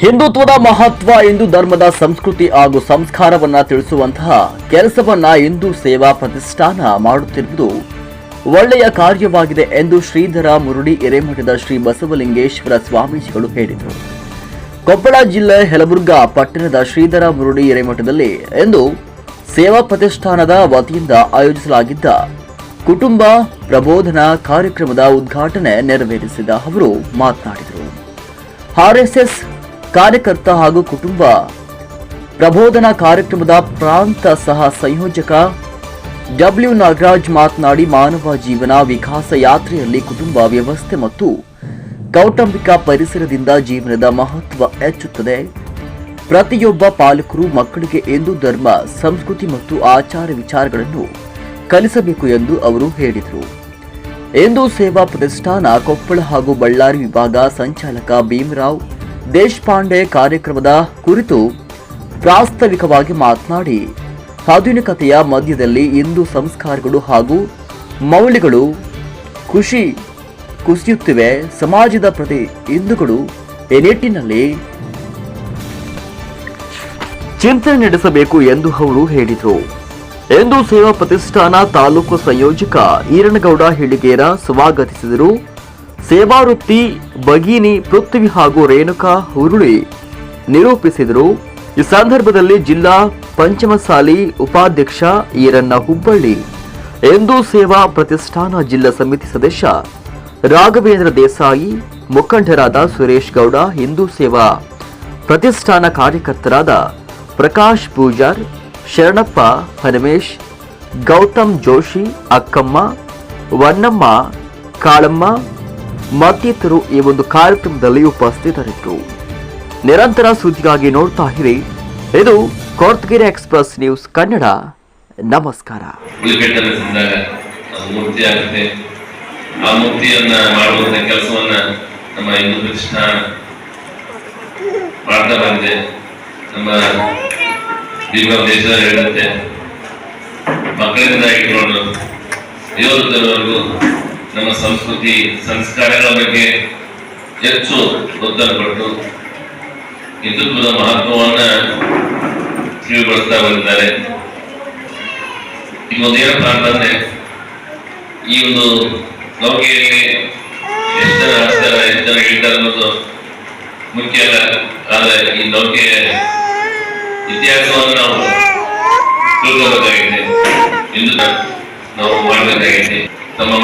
ಹಿಂದುತ್ವದ ಮಹತ್ವ ಹಿಂದೂ ಧರ್ಮದ ಸಂಸ್ಕೃತಿ ಹಾಗೂ ಸಂಸ್ಕಾರವನ್ನ ತಿಳಿಸುವಂತಹ ಕೆಲಸವನ್ನ ಹಿಂದೂ ಸೇವಾ ಪ್ರತಿಷ್ಠಾನ ಮಾಡುತ್ತಿರುವುದು ಒಳ್ಳೆಯ ಕಾರ್ಯವಾಗಿದೆ ಎಂದು ಶ್ರೀಧರ ಮುರುಡಿ ಎರೆಮಠದ ಶ್ರೀ ಬಸವಲಿಂಗೇಶ್ವರ ಸ್ವಾಮೀಜಿಗಳು ಹೇಳಿದರು. ಕೊಪ್ಪಳ ಜಿಲ್ಲೆ ಯಲಬುರ್ಗಾ ಪಟ್ಟಣದ ಶ್ರೀಧರ ಮುರುಡಿ ಎರೆಮಠದಲ್ಲಿ ಎಂದು ಸೇವಾ ಪ್ರತಿಷ್ಠಾನದ ವತಿಯಿಂದ ಆಯೋಜಿಸಲಾಗಿದ್ದ ಕುಟುಂಬ ಪ್ರಬೋಧನ ಕಾರ್ಯಕ್ರಮದ ಉದ್ಘಾಟನೆ ನೆರವೇರಿಸಿದ ಅವರು ಮಾತನಾಡಿದರು. ಆರ್ಎಸ್ಎಸ್ ಕಾರ್ಯಕರ್ತ ಹಾಗೂ ಕುಟುಂಬ. ಪ್ರಬೋಧನಾ ಕಾರ್ಯಕ್ರಮದ ಪ್ರಾಂತ ಸಹ ಸಂಯೋಜಕ. ಡಬ್ಲ್ಯೂ ನಾಗರಾಜ್ ಮಾತನಾಡಿ ಮಾನವ ಜೀವನ ವಿಕಾಸ ಯಾತ್ರೆಯಲ್ಲಿ ಕುಟುಂಬ ವ್ಯವಸ್ಥೆ ಮತ್ತು ಕೌಟುಂಬಿಕ ಪರಿಸರದಿಂದ ಜೀವನದ ಮಹತ್ವ ಹೆಚ್ಚುತ್ತದೆ. ಪ್ರತಿಯೊಬ್ಬ ಪಾಲಕರು ಮಕ್ಕಳಿಗೆ ಎಂದು ಧರ್ಮ, ಸಂಸ್ಕೃತಿ ಮತ್ತು ಆಚಾರ ವಿಚಾರಗಳನ್ನು ಕಲಿಸಬೇಕು ಎಂದು ಅವರು ಹೇಳಿದರು. ಎಂದು ಸೇವಾ ಪ್ರತಿಷ್ಠಾನ ಕೊಪ್ಪಳ ಹಾಗೂ ಬಳ್ಳಾರಿ ವಿಭಾಗ ಸಂಚಾಲಕ ಭೀಮರಾವ್ ದೇಶಪಾಂಡೆ ಕಾರ್ಯಕ್ರಮದ ಕುರಿತು ಪ್ರಾಸ್ತಾವಿಕವಾಗಿ ಮಾತನಾಡಿ, ಆಧುನಿಕತೆಯ ಮಧ್ಯದಲ್ಲಿ ಹಿಂದೂ ಸಂಸ್ಕಾರಗಳು ಹಾಗೂ ಮೌಲ್ಯಗಳು ಖುಷಿ ಕುಸಿಯುತ್ತಿವೆ. ಸಮಾಜದ ಪ್ರತಿ ಹಿಂದೂಗಳು ಎನಿಟ್ಟಿನಲ್ಲಿ ನಿಟ್ಟಿನಲ್ಲಿ ಚಿಂತನೆ ನಡೆಸಬೇಕು ಎಂದು ಅವರು ಹೇಳಿದರು. ಎಂದು ಸೇವಾ ಪ್ರತಿಷ್ಠಾನ ತಾಲೂಕು ಸಂಯೋಜಕ ಈರಣಗೌಡ ಹಿಳಿಗೇರ ಸ್ವಾಗತಿಸಿದರು. ಸೇವಾ ವೃತ್ತಿ ಭಗಿನಿ, ಪೃಥ್ವಿ ಹಾಗೂ ರೇಣುಕಾ ಹುರುಳಿ ನಿರೂಪಿಸಿದರು. ಈ ಸಂದರ್ಭದಲ್ಲಿ ಜಿಲ್ಲಾ ಪಂಚಮಸಾಲಿ ಉಪಾಧ್ಯಕ್ಷ ಈರಣ್ಣ ಹುಬ್ಬಳ್ಳಿ, ಹಿಂದೂ ಸೇವಾ ಪ್ರತಿಷ್ಠಾನ ಜಿಲ್ಲಾ ಸಮಿತಿ ಸದಸ್ಯ ರಾಘವೇಂದ್ರ ದೇಸಾಯಿ, ಮುಖಂಡರಾದ ಸುರೇಶ್ ಗೌಡ, ಹಿಂದೂ ಸೇವಾ ಪ್ರತಿಷ್ಠಾನ ಕಾರ್ಯಕರ್ತರಾದ ಪ್ರಕಾಶ್ ಪೂಜಾರ್, ಶರಣಪ್ಪ ಹನುಮೇಶ್, ಗೌತಮ್ ಜೋಶಿ, ಅಕ್ಕಮ್ಮ, ವನ್ನಮ್ಮ, ಕಾಳಮ್ಮ ಮತ್ತಿತರರು ಈ ಒಂದು ಕಾರ್ಯಕ್ರಮದಲ್ಲಿ ಉಪಸ್ಥಿತರಿದ್ದರು. ನಿರಂತರ ಸುದ್ದಿಗಾಗಿ ನೋಡ್ತಾ ಇರಿ. ಇದು ಕೊರ್ತಗಿರಿ ಎಕ್ಸ್ಪ್ರೆಸ್ ನ್ಯೂಸ್ ಕನ್ನಡ. ನಮಸ್ಕಾರ. ಮೂರ್ತಿ ಆಗುತ್ತೆ ಆ ಮೂರ್ತಿಯನ್ನ ಮಾಡುವಂತ ಕೆಲಸವನ್ನ ನಮ್ಮ ಹಿಂದೂ ಕೃಷ್ಣ ಮಾಡ್ತಾ ಬಂದಿದೆ ನಮ್ಮ ದೀಪ ದೇಶ ಹೇಳುತ್ತೆ ಮಕ್ಕಳಿಂದ ಇಟ್ಕೊಂಡು ದೇವರುತ್ತವರೆಗೂ ನಮ್ಮ ಸಂಸ್ಕೃತಿ, ಸಂಸ್ಕಾರಗಳ ಬಗ್ಗೆ ಹೆಚ್ಚು ಒತ್ತರಪಟ್ಟು ಹಿಂದುತ್ವದ ಮಹತ್ವವನ್ನ ತಿಳಿಗೊಳಿಸ್ತಾ ಬಂದಿದ್ದಾರೆ. ಇವೊಂದು ಏನಪ್ಪ ಅಂತಂದ್ರೆ ಈ ಒಂದು ನೌಕೆಯಲ್ಲಿ ಎಷ್ಟು ಜನ ಹಾಕ್ತಾರೆ ಎಷ್ಟು ಜನ ಅನ್ನೋದು ಮುಖ್ಯ ಅಲ್ಲ ಆದರೆ ಈ ನೌಕೆಯ ಇತಿಹಾಸವನ್ನು ನಾವು ತಿಳ್ಕೊಬೇಕಾಗಿದೆ ಇಂದು ನಾವು ಮಾಡಬೇಕಾಗಿದೆ. ನಮ್ಮ